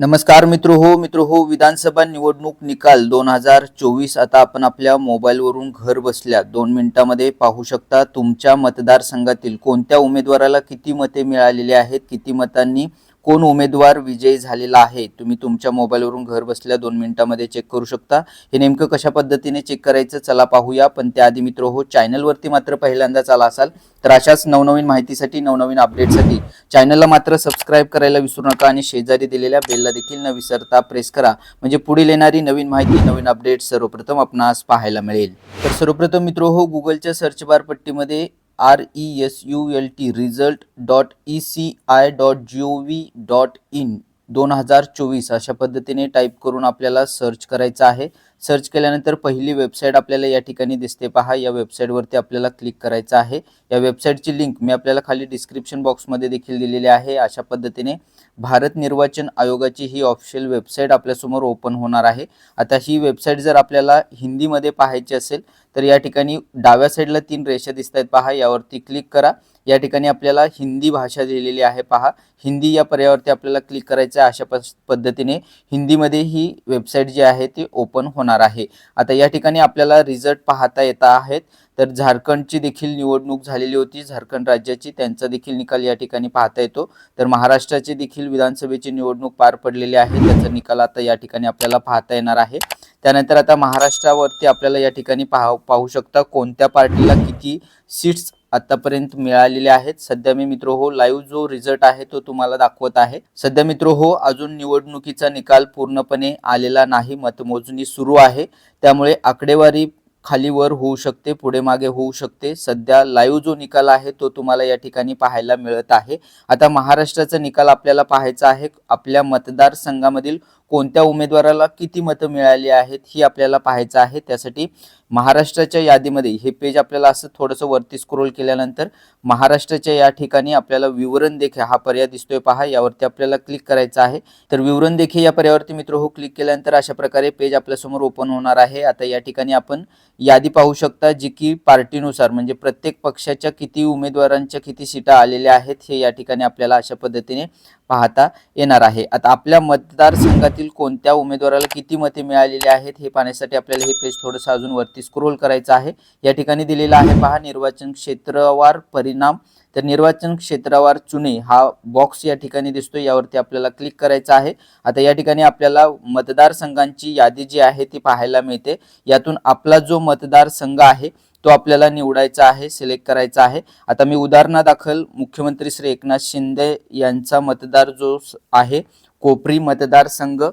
नमस्कार मित्र हो मित्र हो विधानसभा निवडणूक निकाल दोन हजार चोवीस आता आपण आपल्या मोबाईलवरून घर बसल्या दोन मिनिटांमध्ये पाहू शकता तुमच्या मतदारसंघातील कोणत्या उमेदवाराला किती मते मिळालेली आहेत किती मतांनी कोण उमेदवार विजयी झालेला आहे तुम्ही तुमच्या मोबाईलवरून घर बसल्या दोन मिनिटांमध्ये चेक करू शकता. हे नेमकं कशा पद्धतीने चेक करायचं चला पाहूया पण त्याआधी मित्र हो चॅनलवरती मात्र पहिल्यांदाच आला असाल तर अशाच नवनवीन माहितीसाठी नवनवीन अपडेटसाठी चॅनलला मात्र सबस्क्राईब करायला विसरू नका आणि शेजारी दिलेल्या बेलला देखील न विसरता प्रेस करा. म्हणजे पुढील येणारी नवीन माहिती नवीन अपडेट सर्वप्रथम आपणास पाहायला मिळेल. तर सर्वप्रथम मित्र हो गुगलच्या search bar पट्टीमध्ये R E S U L T result dot E C I dot G O V dot in दोन हजार चोवीस अशा पद्धतीने टाईप करून आपल्याला सर्च करायचं आहे. सर्च केल्यानंतर पहिली वेबसाईट आपल्याला या ठिकाणी दिसते. पहा या वेबसाईटवरती आपल्याला क्लिक करायचं आहे. या वेबसाईटची लिंक मी आपल्याला खाली डिस्क्रिप्शन बॉक्समध्ये देखील दिलेली आहे. अशा पद्धतीने भारत निर्वाचन आयोगाची ही ऑफिशियल वेबसाईट आपल्यासमोर ओपन होणार आहे. आता ही वेबसाईट जर आपल्याला हिंदीमध्ये पाहायची असेल तर या ठिकाणी डाव्या साईडला तीन रेषा दिसत आहेत पहा यावरती क्लिक करा. या ठिकाणी आपल्याला हिंदी भाषा दिलेली आहे पहा. हिंदी या पर्यावरती आपल्याला क्लिक करायचं आहे अशा पद्धतीने. हिंदीमध्ये ही वेबसाईट जी आहे ती ओपन होणार आहे. आता या ठिकाणी आपल्याला रिझल्ट पाहता येत आहेत. तर झारखंडची देखील निवडणूक झालेली होती. झारखंड राज्याची त्यांचा देखील निकाल या ठिकाणी पाहता येतो. तर महाराष्ट्राची देखील विधानसभेची निवडणूक पार पडलेली आहे. त्याचा निकाल आता या ठिकाणी आपल्याला पाहता येणार आहे. त्यानंतर आता महाराष्ट्रावरती आपल्याला या ठिकाणी पाहू पाहू शकता कोणत्या पार्टीला किती सीट्स आतापर्यंत मिळालेले आहेत. सध्या मी मित्र हो लाईव्ह जो रिझल्ट आहे तो तुम्हाला दाखवत आहे. सध्या मित्र हो अजून निवडणुकीचा निकाल पूर्णपणे आलेला नाही. मतमोजणी सुरू आहे. त्यामुळे आकडेवारी खाली वर होऊ शकते पुढे मागे होऊ शकते. सध्या लाईव्ह जो निकाल आहे तो तुम्हाला या ठिकाणी पाहायला मिळत आहे. आता महाराष्ट्राचा निकाल आपल्याला पाहायचा आहे. आपल्या मतदारसंघामधील कोणत्या उमेदवाराला किती मतं मिळाली आहेत ही आपल्याला पाहायचं आहे. त्यासाठी महाराष्ट्राच्या यादीमध्ये हे पेज आपल्याला असं थोडंसं वरती स्क्रोल केल्यानंतर महाराष्ट्राच्या या ठिकाणी आपल्याला विवरण देखे हा पर्याय दिसतोय पहा. यावरती आपल्याला क्लिक करायचं आहे. तर विवरण देखे या पर्यावरती मित्र हो क्लिक केल्यानंतर अशा प्रकारे पेज आपल्यासमोर ओपन होणार आहे. आता या ठिकाणी आपण यादी पाहू शकता जी की पार्टीनुसार म्हणजे प्रत्येक पक्षाच्या किती उमेदवारांच्या किती सीटा आलेल्या आहेत हे या ठिकाणी आपल्याला अशा पद्धतीने पाहता येणार आहे. आता आपल्या मतदारसंघातील कोणत्या उमेदवाराला किती मते मिळालेली आहेत हे पाहण्यासाठी आपल्याला हे पेज थोडंसं अजून वरती स्क्रोल करायचं आहे. या ठिकाणी दिलेलं आहे पहा निर्वाचन क्षेत्रवार परिणाम. तर निर्वाचन क्षेत्रावर चुने हा बॉक्स या ठिकाणी दिसतो यावरती आपल्याला क्लिक करायचं आहे. आता या ठिकाणी आपल्याला मतदारसंघांची यादी जी आहे ती पाहायला मिळते. यातून आपला जो मतदारसंघ आहे तो आपल्याला निवडायचा आहे सिलेक्ट करायचा आहे. आता मी उदाहरणादाखल मुख्यमंत्री श्री एकनाथ शिंदे यांचा मतदार जो स- आहे कोपरी मतदारसंघ.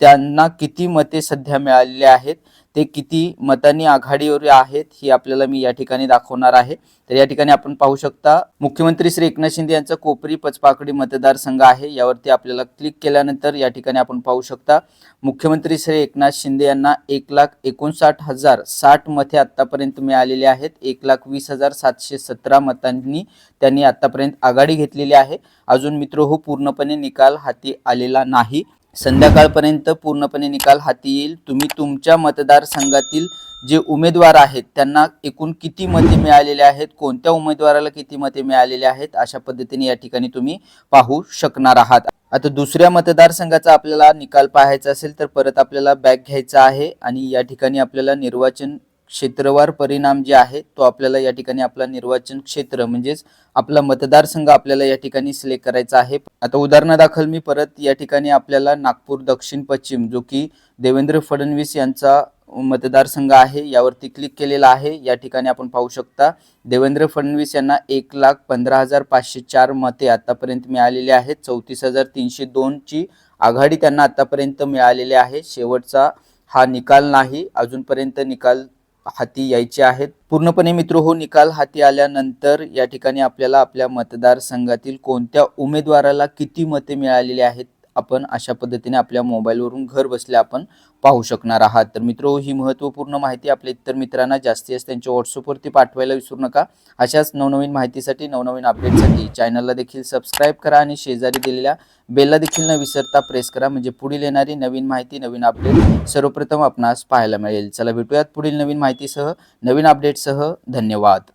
त्यांना किती मते सध्या मिळालेली आहेत ते किती मतांनी आघाडीवर आहेत ही आपल्याला मी या ठिकाणी दाखवणार आहे. तर या ठिकाणी आपण पाहू शकता मुख्यमंत्री श्री एकनाथ शिंदे यांचा कोपरी पचपाकडी मतदारसंघ आहे. यावरती आपल्याला क्लिक केल्यानंतर या ठिकाणी आपण पाहू शकता मुख्यमंत्री श्री एकनाथ शिंदे यांना एक लाख एकोणसाठ हजार साठ मते आतापर्यंत मिळालेली आहेत. एक लाख वीस हजार सातशे सतरा मतांनी त्यांनी आतापर्यंत आघाडी घेतलेली आहे. अजून मित्र हो पूर्णपणे निकाल हाती आलेला नाही. संध्याकाळपर्यंत पूर्णपणे निकाल हाती येईल. तुम्ही तुमच्या मतदारसंघातील जे उमेदवार आहेत त्यांना एकूण किती मते मिळालेले आहेत कोणत्या उमेदवाराला किती मते मिळालेले आहेत अशा पद्धतीने या ठिकाणी तुम्ही पाहू शकणार आहात. आता दुसऱ्या मतदारसंघाचा आपल्याला निकाल पाहायचा असेल तर परत आपल्याला बॅग घ्यायचा आहे आणि या ठिकाणी आपल्याला निर्वाचन क्षेत्रवार परिणाम जे आहे तो आपल्याला या ठिकाणी आपला निर्वाचन क्षेत्र म्हणजेच आपला मतदारसंघ आपल्याला या ठिकाणी सिलेक्ट करायचा आहे. आता उदाहरणादाखल मी परत या ठिकाणी आपल्याला नागपूर दक्षिण पश्चिम जो की देवेंद्र फडणवीस यांचा मतदारसंघ आहे यावरती क्लिक केलेला आहे. या ठिकाणी आपण पाहू शकता देवेंद्र फडणवीस यांना एक लाख पंधरा हजार पाचशे चार मते आतापर्यंत मिळालेली आहेत. चौतीस हजार तीनशे दोनची आघाडी त्यांना आतापर्यंत मिळालेली आहे. शेवटचा हा निकाल नाही. अजूनपर्यंत निकाल हाती यायचे आहेत. पूर्णपणे मित्र हो निकाल हाती आल्यानंतर या ठिकाणी आपल्याला आपल्या मतदारसंघातील कोणत्या उमेदवाराला किती मते मिळालेली आहेत आपण अशा पद्धतीने आपल्या मोबाईलवरून घर बसल्या आपण पाहू शकणार आहात. तर मित्रो ही महत्त्वपूर्ण माहिती आपल्या इतर मित्रांना जास्तीत जास्त त्यांच्या व्हॉट्सअपवरती पाठवायला विसरू नका. अशाच नवनवीन माहितीसाठी नवनवीन अपडेटसाठी चॅनलला देखील सबस्क्राईब करा आणि शेजारी दिलेल्या बेलला देखील न विसरता प्रेस करा. म्हणजे पुढील येणारी नवीन माहिती नवीन अपडेट सर्वप्रथम आपणास पाहायला मिळेल. चला भेटूयात पुढील नवीन माहितीसह नवीन अपडेटसह धन्यवाद.